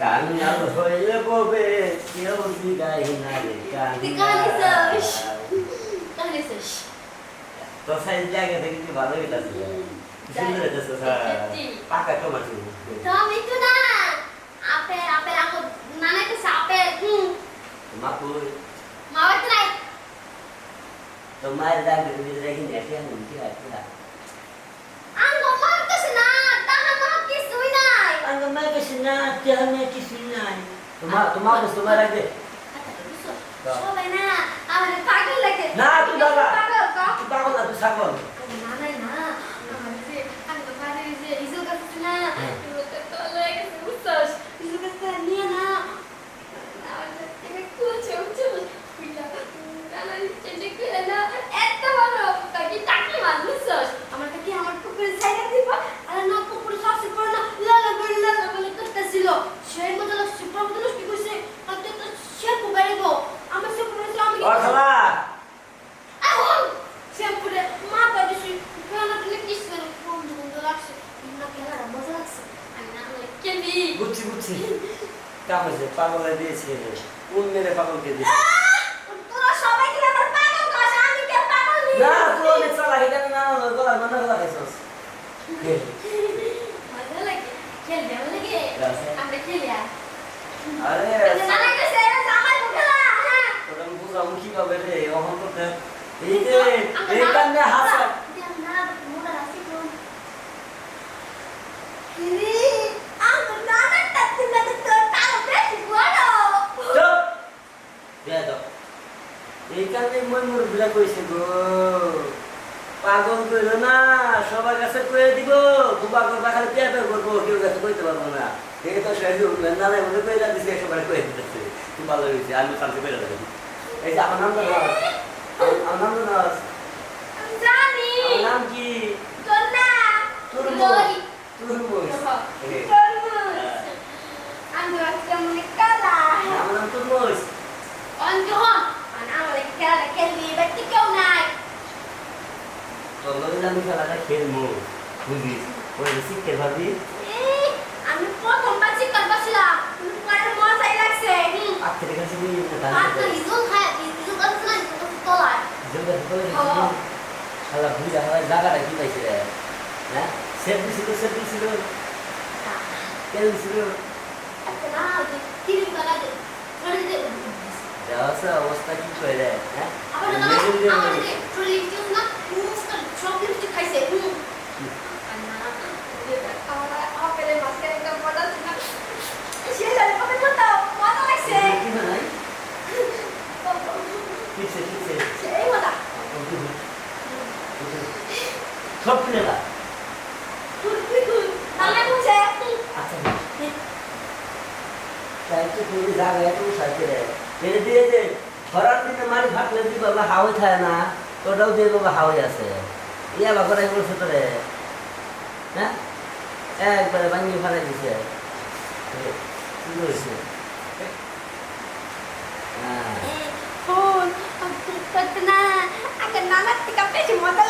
কান্নাল হইলে কবে কেউ দিগাই না রে। তো সাইজ জায়গা থেকে কি ভালো সুন্দর হইতাছে। পাকা টমাটো তো আমি তো না আপেল আপেল ako নানা kasi আপেল হুম মাকু মাওয়াত নাই তো মায়ের দাগ দিতে দেখি না কি আমি কি আছে তেহার মেয়ে কিছুই নাই তোমার তোমার কাছে তোমার রাখবে সবাই না আমার পাগল না, তুই পাগল না তুই ছাগল নানা না আমার যে ang বাবা যে ইজো kasi না হ্যাঁ। ইজো তো লাগে উসাস ইজো kasi নিয়ে না আমার থেকে কুচে উচে বিলা নানা চেঞ্জ করে না এত বড় তাকে টাকি মার উসাস আমার কাছে আমার পুকুরে জায়গা দিব আর না পুকুরে শাসি করে না লালা বলে লালা বলে করতেছিল সেই মতো লাগছে প্রভু দোষ কি কইছে তাতে তো সে পুবারে গো আমার সে পুকুরে আমি ও খালা এখন শ্যাম্পুরে মা বাড়ি খেলা দিলে কিস করে বন্ধু বন্ধু লাগছে না খেলাটা মজা লাগছে আমি না হলে কেলি বুঝছি বুঝছি কাম আছে পাগলে দিয়েছে কোন মেরে পাগলকে দিয়েছে তোরা সবাই কি আমার পাগল কাজ আমি কে পাগল না তুই অনেক চালা এটা না গলা গলা খাইছস মজা লাগে খেলবে লাগে। আমরা খেলি আর আরে না লাগে সে জামাই খেলা হ্যাঁ তোরা বুঝাম কি পাবে রে অহন করতে এই যে এই কানে হাসা না মোরা রাসি কোন কিরি আমার নানা তাতে না তো তাও বেশি বড় চুপ দে দাও এই কানে মই মোর বিলা কইছে গো না সবার কাছে কয়ে দিব বুবা করবা খালি কেউ কাছে কইতে পারব না এই তো শেষ না না মনে কইলা দিছে সবার কয়ে দিতেছে আমার নাম তো নাস আমার নাম তো নাস আমি জানি আমার নাম কি তোর না তুরমুজ লরি তুরমুজ এই, তরমুজ আমি একটা মনে কালা আমার নাম তুরমুজ অন্ধন আর আমার খেলা খেলবি বাকি কেউ নাই লগে আমি খেলাটা খেলব বুঝিস ওই পারবি এই, আমি প্রথমবার চিকেন বসলাম পরে মজাই লাগছে হুম আজকে থেকে শিখবি আর তো ইজুল খায় ইজুল করতে না ইজুল তোলার যোগা করে খাওয়া। খালা হয় জায়গাটা কি পাইছে রে হ্যাঁ সেট দিছিল সেট দিছিল তেল দিছিল একটা না করে দেওয়াছে অবস্থা কি করে রে হ্যাঁ আবার না ট্রলি না সব কিছু খাইছে হুম আর না যে আমার আপেলের মাঝখানে একটা বড় আছে না সে জানে কবে মজা মজা লাগছে কি না নাই ঠিকছে ঠিকছে সেই মজা সব কিনে না তুই তুই তুই তাহলে বুঝে আচ্ছা তাই তো সাইতে রে এর দিয়ে যে খরার দিনে মারি ফাটলে দি বাবা থাকে না ওটাও দিয়ে বাবা হাওয়াই আছে। ইয়া বাবা করে বলছে তোরে হ্যাঁ? একবারে ভাঙিয়ে ফেলাই দিছে। হ্যাঁ। না আগে নানা থেকে বেশি মজা